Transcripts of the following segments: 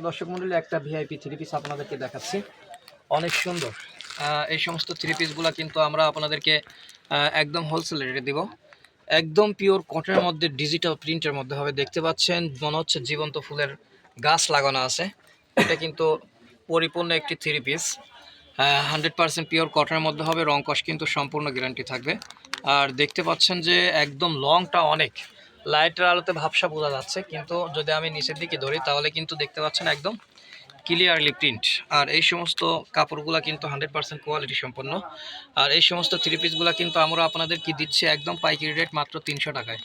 দর্শক মন্ডলী, একটা ভিআইপি থ্রি পিস আপনাদেরকে দেখাচ্ছি। অনেক সুন্দর। এই সমস্ত থ্রি পিসগুলো কিন্তু আমরা আপনাদেরকে একদম হোলসেল রেটে দিব। একদম পিওর কটনের মধ্যে ডিজিটাল প্রিন্টের মধ্যে হবে। দেখতে পাচ্ছেন, মনে হচ্ছে জীবন্ত ফুলের গাছ লাগানো আছে। এটা কিন্তু পরিপূর্ণ একটি three piece hundred percent pure কটনের মধ্যে হবে। রং কষ কিন্তু সম্পূর্ণ গ্যারান্টি থাকবে। আর দেখতে পাচ্ছেন যে, একদম লংটা অনেক। লাইটের আলোতে ভাবসা বোঝা যাচ্ছে, কিন্তু যদি আমি নিচের দিকে ধরি, তাহলে কিন্তু দেখতে পাচ্ছেন একদম ক্লিয়ারলি প্রিন্ট আর এই সমস্ত কাপড়গুলো কিন্তু হান্ড্রেড পার্সেন্ট কোয়ালিটি সম্পন্ন। আর এই সমস্ত থ্রি পিসগুলো কিন্তু আমরা আপনাদের কি দিচ্ছি, একদম পাইকারি রেট মাত্র তিনশো টাকায়।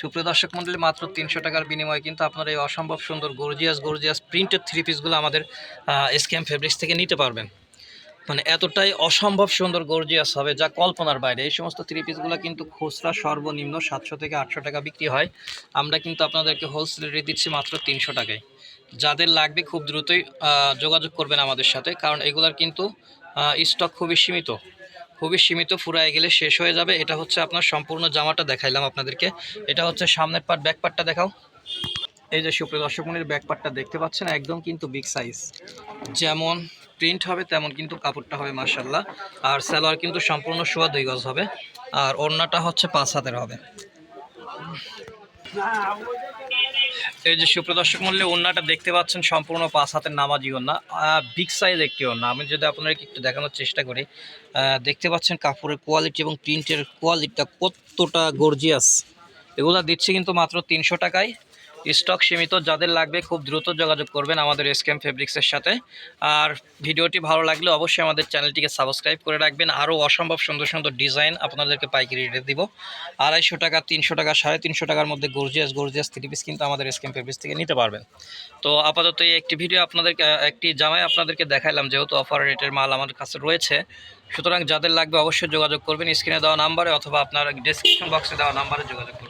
সুপ্রিয় দর্শক মন্ডলী মাত্র তিনশো টাকার বিনিময়ে কিন্তু আপনারা এই অসম্ভব সুন্দর গর্জিয়াস গর্জিয়াস প্রিন্টেড থ্রি পিসগুলো আমাদের স্ক্যাম ফেব্রিক্স থেকে নিতে পারবেন। মানে এতটাই অসম্ভব সুন্দর গর্জিয়াস হবে যা কল্পনার বাইরে। এই সমস্ত থ্রি পিসগুলো কিন্তু খুচরা সর্বনিম্ন সাতশো থেকে আটশো টাকা বিক্রি হয়। আমরা কিন্তু আপনাদেরকে হোলসেল রেট দিচ্ছি মাত্র তিনশো টাকায়। যাদের লাগবে খুব দ্রুতই যোগাযোগ করবেন আমাদের সাথে, কারণ এগুলার কিন্তু স্টক খুবই সীমিত। খুবই সীমিত, ফুরায় গেলে শেষ হয়ে যাবে। এটা হচ্ছে আপনার সম্পূর্ণ জামাটা দেখাইলাম আপনাদেরকে। এটা হচ্ছে সামনের পার্ট ব্যাক পার্টটা দেখাও। এই যে সুপ্রিয় দর্শক মনির ব্যাক পার্টটা দেখতে পাচ্ছেন, একদম কিন্তু বিগ সাইজ যেমন প্রিন্ট হবে, তেমন কিন্তু কাপড়টা হবে মার্শাল্লাহ আর সালোয়ার কিন্তু সম্পূর্ণ সোয়া দুই গজ হবে। আর ওড়নাটা হচ্ছে পাঁচ হাতের হবে। এই যে সুপ্রদর্শক মূল্যে ওড়নাটা দেখতে পাচ্ছেন, সম্পূর্ণ পাঁচ হাতের নামাজি ওড়না। বিগ সাইজ একটি ওড়না। আমি যদি আপনাদেরকে একটু দেখানোর চেষ্টা করি দেখতে পাচ্ছেন কাপড়ের কোয়ালিটি এবং প্রিন্টের কোয়ালিটিটা কতটা গর্জিয়াস এগুলো দিচ্ছি কিন্তু মাত্র তিনশো টাকায়। স্টক সীমিত, যাদের লাগবে খুব দ্রুত যোগাযোগ করবেন আমাদের এসকেম ফেব্রিক্সের সাথে। আর ভিডিওটি ভালো লাগলে অবশ্যই আমাদের চ্যানেলটিকে সাবস্ক্রাইব করে রাখবেন। আরও অসম্ভব সুন্দর সুন্দর ডিজাইন আপনাদেরকে পাইকারি রেটে দিব। আড়াইশো টাকা, তিনশো টাকা, সাড়ে তিনশো টাকার মধ্যে গর্জিয়াস গর্জিয়াস থ্রি পিস কিন্তু আমাদের এসকেম ফেব্রিক্স থেকে নিতে পারবেন। তো আপাতত এই একটি ভিডিও আপনাদেরকে একটি জামাই আপনাদেরকে দেখাইলাম, যেহেতু অফার রেটের মাল আমার কাছে রয়েছে। সুতরাং যাদের লাগবে অবশ্যই যোগাযোগ করবেন। স্ক্রিনে দেওয়া নাম্বারে অথবা আপনার ডেসক্রিপশন বক্সে দেওয়া নাম্বারে যোগাযোগ করবেন।